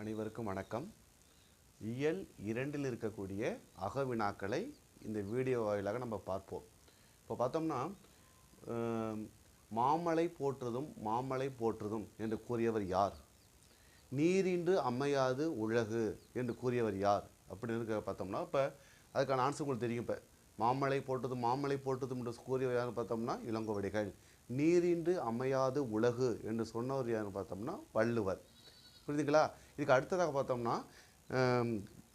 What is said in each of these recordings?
அனைவருக்கும் வணக்கம். இயல் இரண்டில் இருக்கக்கூடிய அகவினாக்களை இந்த வீடியோ வாயிலாக நம்ம பார்ப்போம். இப்போ பார்த்தோம்னா மாமலை போற்றுதும் மாமலை போற்றுதும் என்று கூறியவர் யார்? நீரின்று அமையாது உலகு என்று கூறியவர் யார்? அப்படின்னு இருக்க பார்த்தோம்னா இப்போ அதுக்கான ஆன்சர் உங்களுக்கு தெரியும். இப்போ மாமலை போட்டதும் மாமலை போட்டதும் என்று கூறியவர் யாருன்னு பார்த்தோம்னா இளங்கோவடிகள். நீரின்று அமையாது உலகு என்று சொன்னவர் யாருன்னு பார்த்தோம்னா வள்ளுவர். புரியுதுங்களா? இதுக்கு அடுத்ததாக பார்த்தோம்னா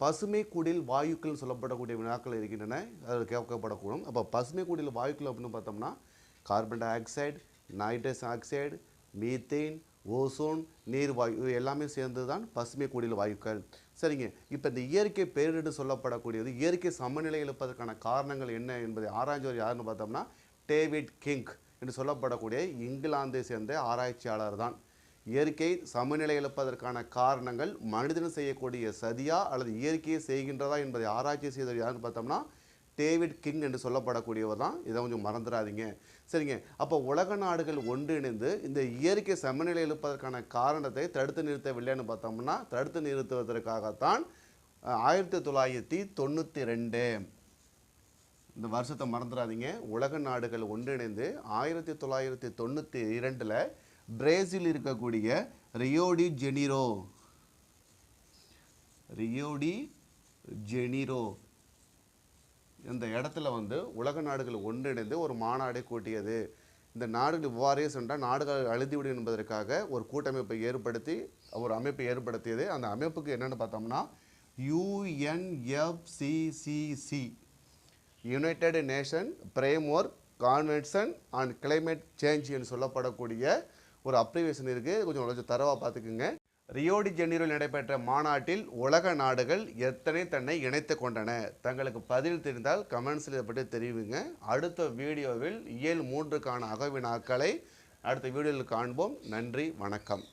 பசுமை குடில் வாயுக்கள் சொல்லப்படக்கூடிய வினாக்கள் இருக்கின்றன. அதில் கேட்கப்படக்கூடும். அப்போ பசுமை குடில் வாயுக்கள் அப்படின்னு பார்த்தோம்னா carbon dioxide nitrous oxide methane ozone நீர் வாயு இது எல்லாமே சேர்ந்து தான் பசுமை குடில் வாயுக்கள். சரிங்க. இப்போ இந்த இயற்கை பேரிடர் சொல்லப்படக்கூடியது இயற்கை சமநிலை இழப்பதற்கான காரணங்கள் என்ன என்பதை ஆராய்ஞ்சவர் யாருன்னு பார்த்தோம்னா டேவிட் கிங் என்று சொல்லப்படக்கூடிய இங்கிலாந்தை சேர்ந்த ஆராய்ச்சியாளர் தான். இயற்கை சமநிலை இழப்பதற்கான காரணங்கள் மனிதன் செய்யக்கூடிய சதியா அல்லது இயற்கையை செய்கின்றதா என்பதை ஆராய்ச்சி செய்தவர் யாருன்னு பார்த்தோம்னா டேவிட் கிங் என்று சொல்லப்படக்கூடியவர் தான். இதை கொஞ்சம் மறந்துடாதீங்க. சரிங்க. அப்போ உலக நாடுகள் ஒன்றிணைந்து இந்த இயற்கை சமநிலை இழுப்பதற்கான காரணத்தை தடுத்து நிறுத்தவில்லைன்னு பார்த்தோம்னா தடுத்து நிறுத்துவதற்காகத்தான் ஆயிரத்தி தொள்ளாயிரத்தி தொண்ணூற்றி ரெண்டு. இந்த வருஷத்தை மறந்துடாதீங்க. உலக நாடுகள் ஒன்றிணைந்து ஆயிரத்தி தொள்ளாயிரத்தி தொண்ணூற்றி இரண்டில் பிரேசில் இருக்கக்கூடிய ரியோடி ஜெனிரோ. ரியோடி ஜெனிரோ. இந்த இடத்துல வந்து உலக நாடுகள் ஒன்றிணைந்து ஒரு மாநாடை கூட்டியது. இந்த நாடுகள் இவ்வாறே சென்றால் நாடுகள் அழுதிவிடும் என்பதற்காக ஒரு கூட்டமைப்பை ஏற்படுத்தி ஒரு அமைப்பை ஏற்படுத்தியது. அந்த அமைப்புக்கு என்னென்னு பார்த்தோம்னா UNFCCC united nation framework convention and climate change என்று சொல்லப்படக்கூடிய ஒரு அப்ரிவேஷன் இருக்குது கொஞ்சம் கொஞ்சம் தரவாக பார்த்துக்குங்க ரியோடி ஜெனீரோவில் நடைபெற்ற மாநாட்டில் உலக நாடுகள் எத்தனை தன்னை இணைத்து கொண்டன? தங்களுக்கு பதில் தெரிந்தால் கமெண்ட்ஸில் இதை பற்றி தெரிவிங்க. அடுத்த வீடியோவில் இயல் மூன்றுக்கான அகவினாக்களை அடுத்த வீடியோவில் காண்போம். நன்றி வணக்கம்.